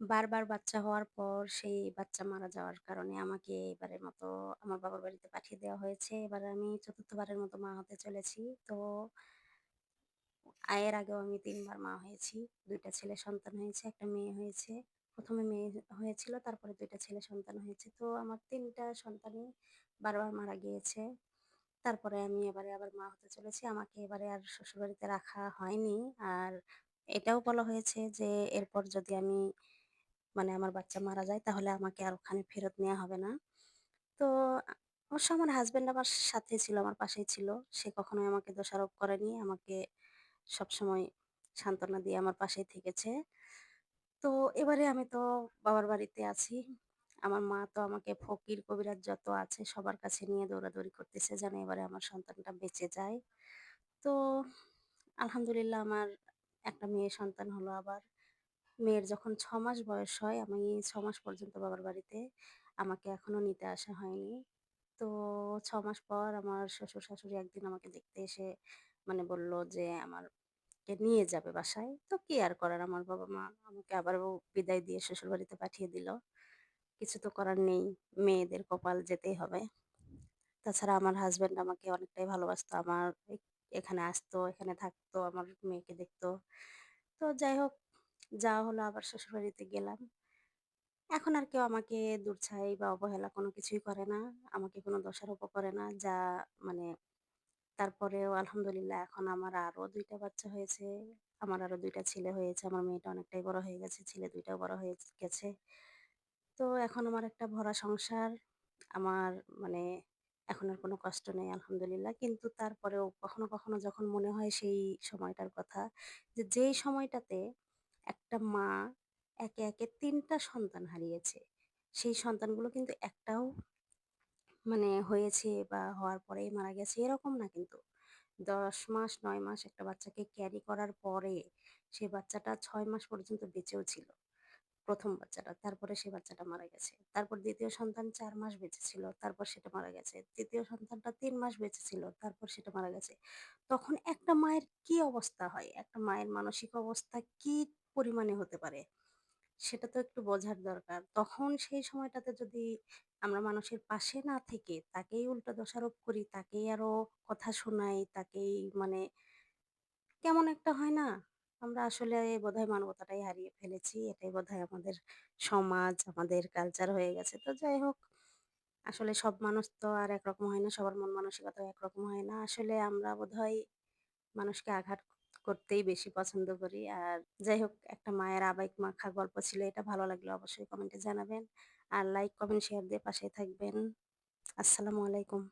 বারবার বাচ্চা হওয়ার পর সেই বাচ্চা মারা যাওয়ার কারণে আমাকে এবারের মতো আমার বাবার বাড়িতে পাঠিয়ে দেওয়া হয়েছে। এবার আমি চতুর্থবারের মতো মা হতে চলেছি। তো আয়ের আগেও আমি তিনবার মা হয়েছি। দুইটা ছেলে সন্তান হয়েছে, একটা মেয়ে হয়েছে। প্রথমে মেয়ে হয়েছিল, তারপরে দুইটা ছেলে সন্তান হয়েছে। তো আমার তিনটা সন্তানই বারবার মারা গিয়েছে। তারপরে আমি এবারে আবার মা হতে চলেছি। আমাকে এবারে আর শ্বশুরবাড়িতে রাখা হয়নি। আর এটাও বলা হয়েছে যে এরপর যদি আমি মানে আমার বাচ্চা মারা যায় তাহলে আমাকে আর ওখানে ফেরত নেওয়া হবে না। তো অবশ্য আমার হাসব্যান্ড আমার সাথে ছিল, আমার পাশেই ছিল। সে কখনোই আমাকে দোষারোপ করেনি। আমাকে সবসময় সান্ত্বনা দিয়ে আমার পাশেই থেকেছে। তো এবারে আমি তো বাবার বাড়িতে আছি। আমার মা তো আমাকে ফকির কবিরাজ যত আছে সবার কাছে নিয়ে দৌড়াদৌড়ি করতেছে যেন এবারে আমার সন্তানটা বেঁচে যায়। তো আলহামদুলিল্লাহ আমার একটা মেয়ে সন্তান হলো আবার। মেয়ের যখন ছ মাস বয়স হয় আমি ৬ মাস পর্যন্ত বাবার বাড়িতে আমাকে এখনও নিতে আসা হয়নি। তো ৬ মাস পর আমার শ্বশুর-শাশুড়ি একদিন আমাকে দেখতে এসে মানে বলল যে আমারকে নিয়ে যাবে বাসায়। তো কি আর করার আমার বাবা-মা আমাকে আবার বিদায় দিয়ে শ্বশুরবাড়িতে পাঠিয়ে দিল। কিছু তো করার নেই। মেয়েদের কপাল যেতেই হবে। তাছাড়া আমার হাসব্যান্ড আমাকে অনেকটাই ভালোবাসতো। আমার এখানে আসতো, এখানে থাকতো, আমার মেয়েকে দেখতো। তো যাই হোক যাওয়া হলো আবার শ্বশুরবাড়িতে গেলাম। এখন আর কেউ আমাকে দূরছাই বা অবহেলা কোনো কিছুই করে না। আমাকে কোনো দোষারোপও করে না। যা মানে তারপরেও আলহামদুলিল্লাহ এখন আমার আরও দুইটা বাচ্চা হয়েছে। আমার আরও দুইটা ছেলে হয়েছে। আমার মেয়েটা অনেকটাই বড় হয়ে গেছে। ছেলে দুইটাও বড় হয়ে গেছে। তো এখন আমার একটা ভরা সংসার। আমার মানে এখন আর কোনো কষ্ট নেই আলহামদুলিল্লাহ। কিন্তু তারপরেও কখনো, কখনো যখন মনে হয় সেই সময়টার কথা যে যেই সময়টাতে একটা মা একে, একে তিনটা সন্তান হারিয়েছে। সেই সন্তানগুলো কিন্তু একটাও মানে হয়েছে বা হওয়ার পরে মারা গেছে এরকম না কিন্তু। ১০ মাস নয় মাস একটা বাচ্চাকে ক্যারি করার পরে সে বাচ্চাটা ছয় মাস পর্যন্ত বেঁচেও ছিল। ১ম বাচ্চাটা। তারপরে সেই বাচ্চাটা মারা গেছে। তারপর ২য় সন্তান ৪ মাস বেঁচে ছিল। তারপর সেটা মারা গেছে। ৩য় সন্তানটা ৩ মাস বেঁচে ছিল। তারপর সেটা মারা গেছে। তখন একটা মায়ের কি অবস্থা হয়? একটা মায়ের মানসিক অবস্থা কি পরিমাণে হতে পারে? সেটা তো একটু বোঝার দরকার। তখন সেই সময়টাতে যদি আমরা মানুষের পাশে না থেকে তাকেই উল্টো দোষারোপ করি, তাকেই আরও কথা শোনাই, তাকেই মানে কেমন একটা হয় না? আমরা আসলে বোধহয় মানবতাটাই হারিয়ে ফেলেছি। এটাই বোধহয় আমাদের সমাজ, আমাদের কালচার হয়ে গেছে। তো যাই হোক, আসলে সব মানুষ তো আর একরকম হয় না। সবার মন মানসিকতা একরকম হয় না। আসলে আমরা বোধহয় মানুষকে আঘাত করতেই বেশি পছন্দ করি। আর যাই হোক একটা মায়ের আবেগ মাখা গল্প ছিল। এটা ভালো লাগলে অবশ্যই কমেন্টে জানাবেন। আর লাইক, কমেন্ট, শেয়ার দিয়ে পাশে থাকবেন। আসসালামু আলাইকুম।